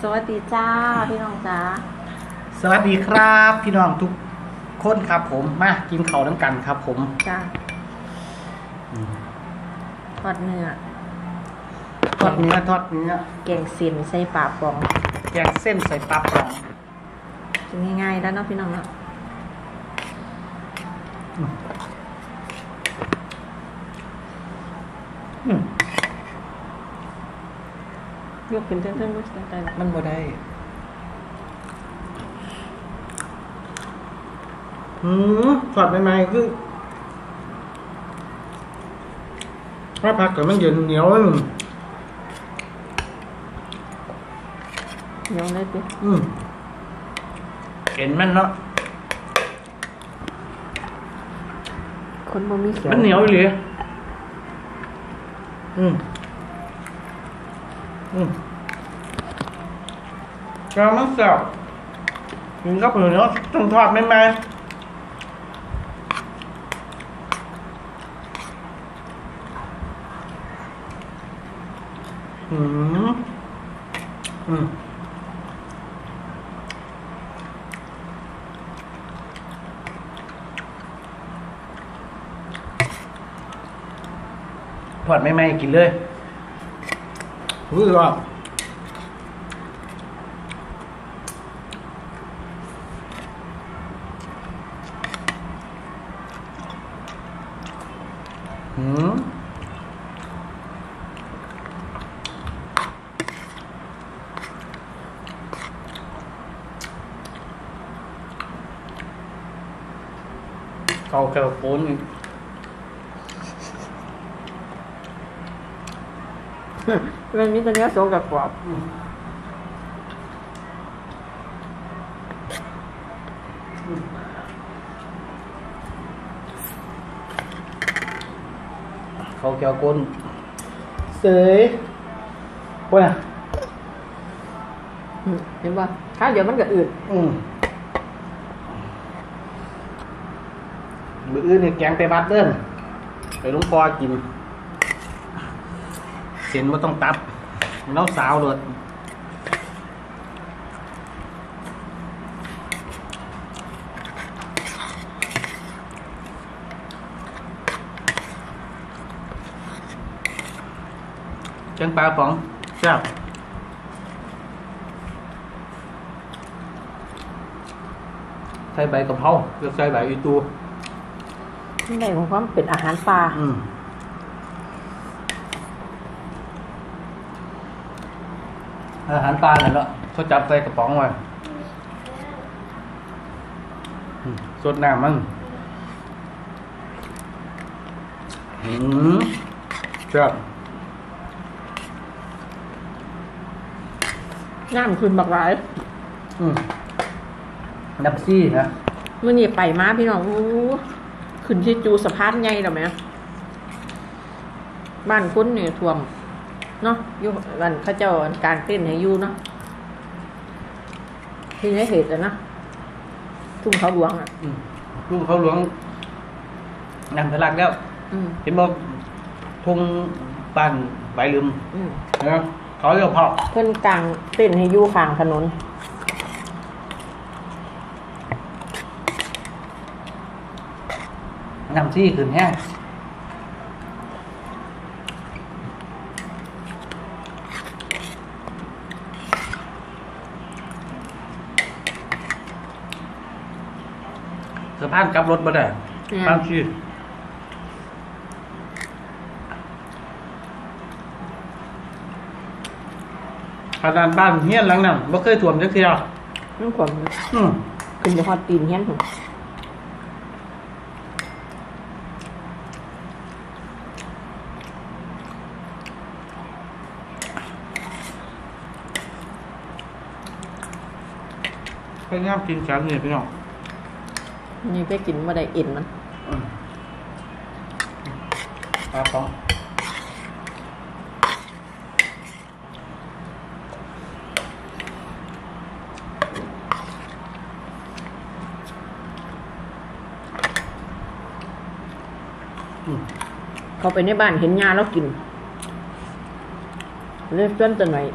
สวัสดีจ้าพี่น้องจ้าสวัสดีครับพี่น้องทุกคนครับผมมากินข้าวน้ำกันครับ ผมจ้าทอดเนื้อทอดเนื้อทอดเนื้อแกงเส้นใส่ปลาปองแกงเส้นใส่ปลาปองกินง่ายๆแล้วเนาะพี่น้องเนาะ ยกขึ้นเทิงๆด้วยกันได้มันบ่ได้อืมทอดใหม่ๆคือถ้าพักแต่มันเย็นเหนียวอืมเหนียวเลยสิอืมเห็นมันเนาะคนบ่มีเขียวมันเหนียวอยู่เลยอืมอืม กามันแซ่บกินกับเหนียวต้องทอดใหม่ๆอืมอืมทอดใหม่ๆกินเลยรู้สึกว่า หืม เกาแก้วปูนอีกมันมีแต่เนื้อโซกับกรอบเขาแก้วก้นเสยว่าอืมเห็นป่ะถ้าเดี๋ยวมันก็อืดอืม มืออื่นนี่แกงไปบัดเดินไปลุงปอกิน เส้นว่าต้องตัดน้องสาวเลยแกงปลาป๋องแซ่บใส่ใบกะเพราหรือใส่ใบอีตู นี่ได้ของความเป็นอาหารปลาอืมอาหารปลาเนี่ยเนาะเขาจับใส่กระป๋องไว้อืมสดน้ำมันอืมแซ่บน้ำขึ้นบักหลายอืมน้ำซี่นะเมื่อนี้ไปมาพี่น้องอู้ ขึ้นที่จูสะพานใหญ่หรอไหมบ้านคุณเนี่ยท่วมเนาะอยู่บ้านเข้าเจ้าการเต้นให้อยู่เนาะที่ไหนเหตุอะนะทุ่งเขาหลวงอะอืมลูกเขาหลวงนำทะลักแล้วอืมเห็นบอกทุ่งบ้านใบลืมอืมนะเขาเรียกพ่อเพิ่นกลางเต้นให้อยู่ข้างถนน น้ำซี่ขึ้นแห้งสะพานกลับรถบ่ได้เนี่ยบ้านชื่อขนาดบ้านเฮียนหลังนั้นบ่เคยท่วมจักเที่ยนั่นความอืมขึ้นไปฮอดตีนเฮียนผม ยายามกินแกงนี่พี่น้องนี่ไปกินมาได้เอ็นมันอืมปลาป๋องอืมเขาไปในบ้านเห็นยาแล้วกินเลือกเส้นจะหน่อย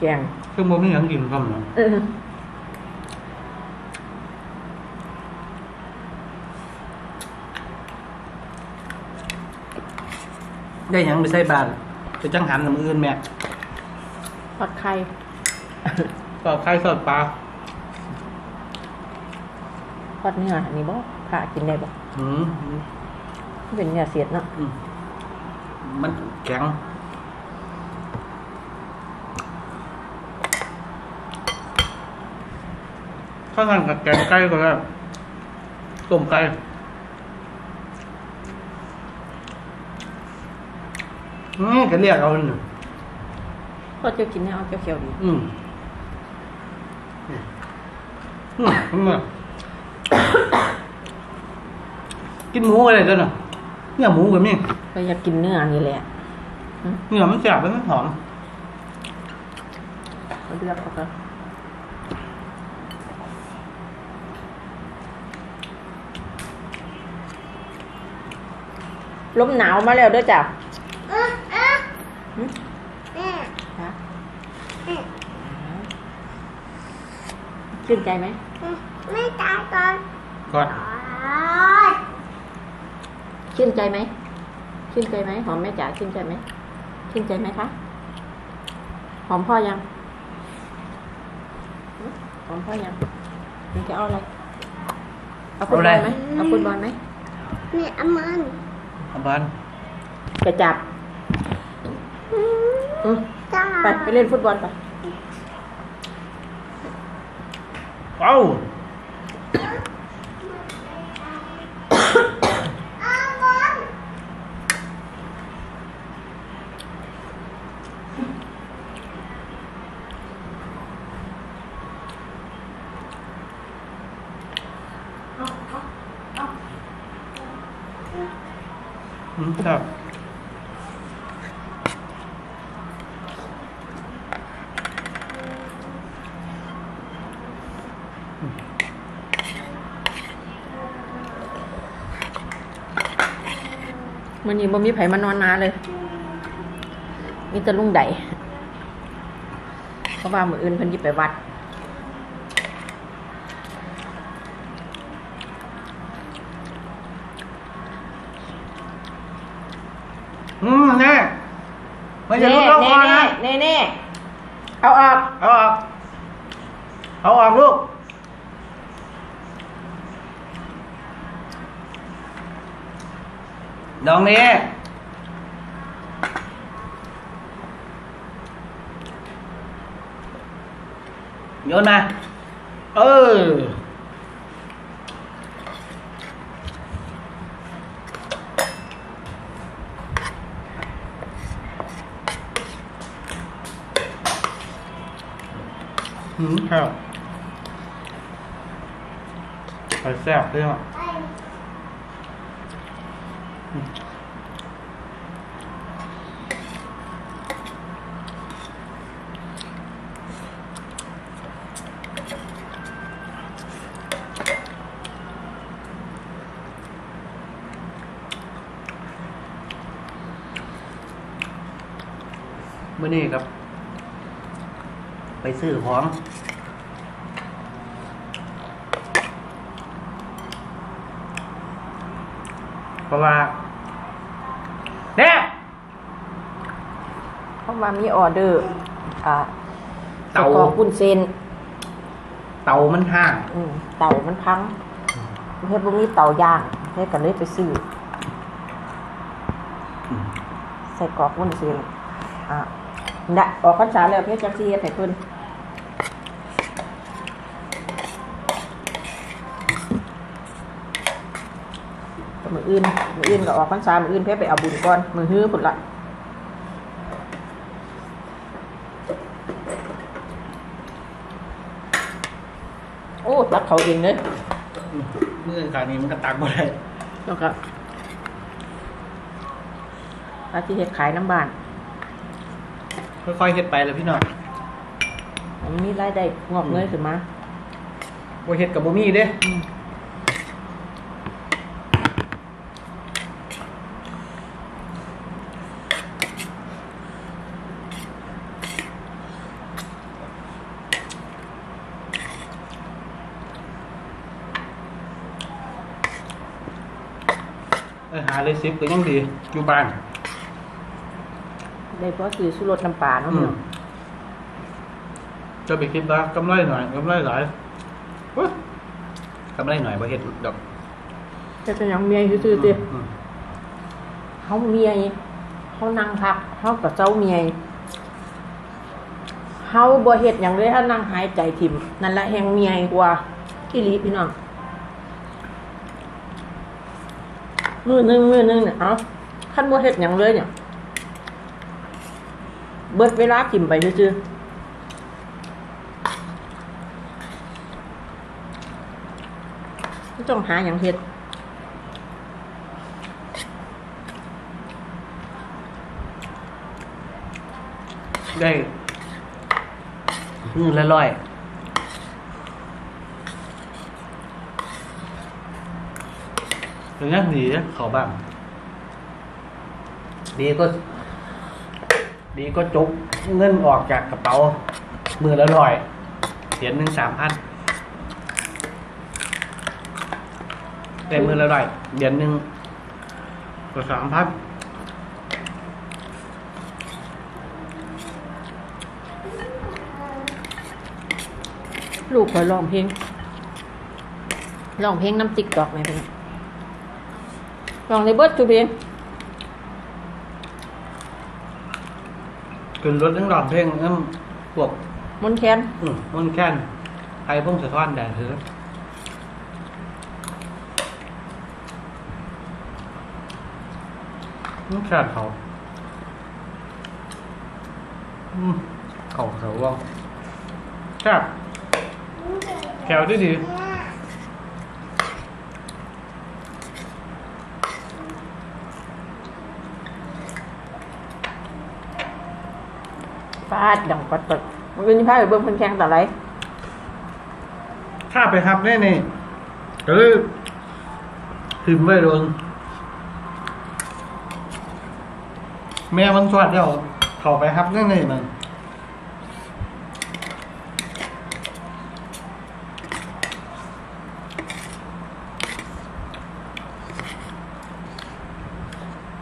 แกงซึ่งบ่มีหยังกินครับเนาะเออ ได้หยังไปใส่บาตรจะจังหันน้ำอื่นแม่ทอดไข่สอดไข่สอดปลาทอดเนื้ออันนี้บ่ผ่ากินได้บ่อืมมันเป็นเนื้อเสียดเนาะอืมมันแข็งข้าวสั่งกับแกงไก่ก็ได้ต้มไก่ อืมก็เรียกเอาหนึ่งทอดเจียวกินเนี่ยเอาเจียวเขียวดีอืมอืมอืมอืมกินหมูอะไรจ้ะเนาะเนื้อหมูกับนี่ก็อยากกินเนื้อนี่แหละเนื้อมันแซ่บแล้วมันหอมก็เลือกเขาก็ลมหนาวมาแล้วเด้อจ้ะหึจ้ะ ชื่นใจไหมไม่ตายก่อนก่อนชื่นใจไหมชื่นใจไหมหอมแม่จ๋าชื่นใจไหมชื่นใจไหมคะหอมพ่อยังหึหอมพ่อยังมันจะเอาอะไรเอาฟุตบอลไหมเอาฟุตบอลไหมแม่อามันเอาบ้านจะจับอืมจ้าไปไปเล่นฟุตบอลไป เอ้าอาบอลอืมครับมันนี้บ่มีไผมานอนนาเลยมีแต่ลุงไดเพราะว่ามืออื่นเพิ่นหยิบไปวัดอืมแน่ไม่จะเน่ลุกเข้าคอเน่นะ เน่เน่เอาออก เอาออก เอาออกลูก ดองนี้โยนมาเออ อืมครับไปแซ่บด้วยอะ ไป เมื่อนี้ครับ ไปซื้อของ ราะว่าเนี่ยเพราะว่ามีออเดอร์ อ่าเตากรอกปุ้นเซนเตามันห่าง อืมเตามันพังเฮ็ดบ่มีเตาย่างเฮ็ดก็เลยไปซื้ออใส่กรอกปุ้นเซนอ่าได้ออกพรรษาแล้วเฮ็ดจังซี่เฮ็ดให้เพิ่น มืออื่น มืออื่นก็ออกพรรษามืออื่นเพ่ไปเอาบุญก่อน มือฮื้อพุ่นละโอ้รักเขาเองเลยเมื่อคราวนี้มันก็ตักบ่ได้แล้วก็อาที่เฮ็ดขายน้ำบ้านค่อยๆเฮ็ดไปแล้วพี่น้องมันมีรายได้งอกเงยขึ้นมาบ่เฮ็ดกับบ่มีเด้ เลยซิปก็ยังดีอยู่บ้านได้เพราะสีสุรสน้ำปลาเนาะอืพี่มน้องจะไปคิดว่ากำไรหน่อยกำไรหลายเว้ยกำไรหน่อยบ่เฮ็ดดอกจะเป็นหยังเมียซื่อๆติอืมเขาเมียเขานั่งพักเขากับเจ้าเมียเขาบ่เฮ็ดหยังเลยถ้านั่งหายใจถิ่มนั่นแหละแหงเมียกว่าอีหลีพี่น้อง มือนึงมือนึงเนี่ยเอาคันบ่เฮ็ดหยังเลยเนี่ย เบิดเวลาถิ่มไปซื่อๆต้องหาหยังเฮ็ดได้มือละร้อย เป็นยังดีนะเขาบ้างดีก็ ดีก็จุกเงินออกจากกระเป๋า มือละร้อยเหรียญหนึ่งสามพันได้มือละร้อยเหรียญหนึ่งก็สามพันลูกคอยร้องเพลงร้องเพลงน้ำติ๊กตอกไหมเพี่อง ร้องในเบิร์ดทุกเพลงขึ้นรถทั้งหลอดเพลงน้ำพวกมนต์แคนอืมมันแค่นไอ้พงสะท้อนแดดเถอะมันแค่นเขาอืมเขาเขาว่างแค่บแขวดีดี ฟาดดังปัดตดมันเป็นพาไปเบิ่งคนแข่งต่อไรถ้าไปทับได้นี่ก็เลยพิมพ์ไว้โดนแม่มันสวัสดเดียวเขาไปทับได้นี่มัน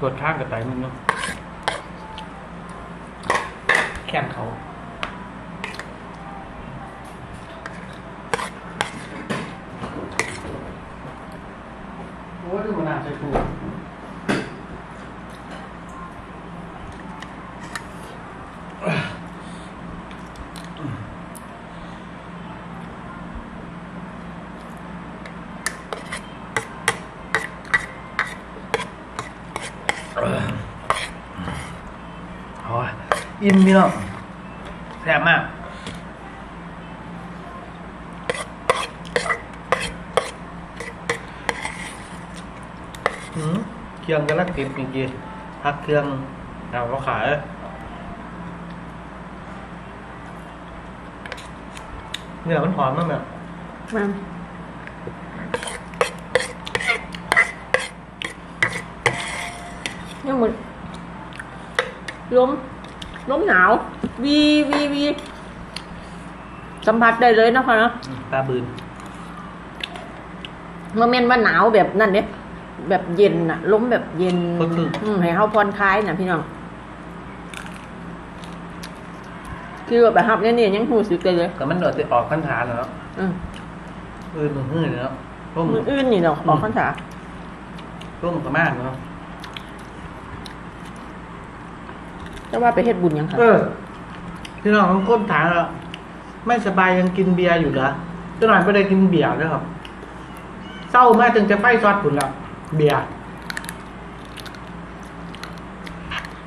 กดข้างกับไตมึงเนาะ แค่นเขา โอ้ยดูมันน่าใช่กูโอ้ย อิ่มพี่น้องแซ่บมากอืมเครื่องกำลังติดจริงๆพักเครื่องเอาเขาขายเนื้อมันหอมมากแบบมาเนี่ยหมดลม ลมหนาว วีวีวีสัมผัสได้เลยนะคะเนาะปลาบืนมันเมนว่าหนาวแบบนั่นเนี่ยแบบเย็นน่ะลมแบบเย็นก็คือ อืมให้เขาผ่อนคลายน่ะพี่น้องคือแบบฮับเนี่ยนี่ยังหูสึกเลยเลยแต่มันเดือดจะออกขั้นฐานแล้วอืมอืนมันหื้อเนาะร่มมืออื่นนี่เนาะออกพรรษาร่มกระมากเนาะ จะว่าไปเฮ็ดบุญยังค่ะเออพี่น้องต้องก้นฐานแล้วไม่สบายยังกินเบียร์อยู่เหรอเจ้าหน่อยไม่ได้กินเบียร์ด้วยครับเศร้ามากจึงจะไฟซอดผุนแล้วเบียร์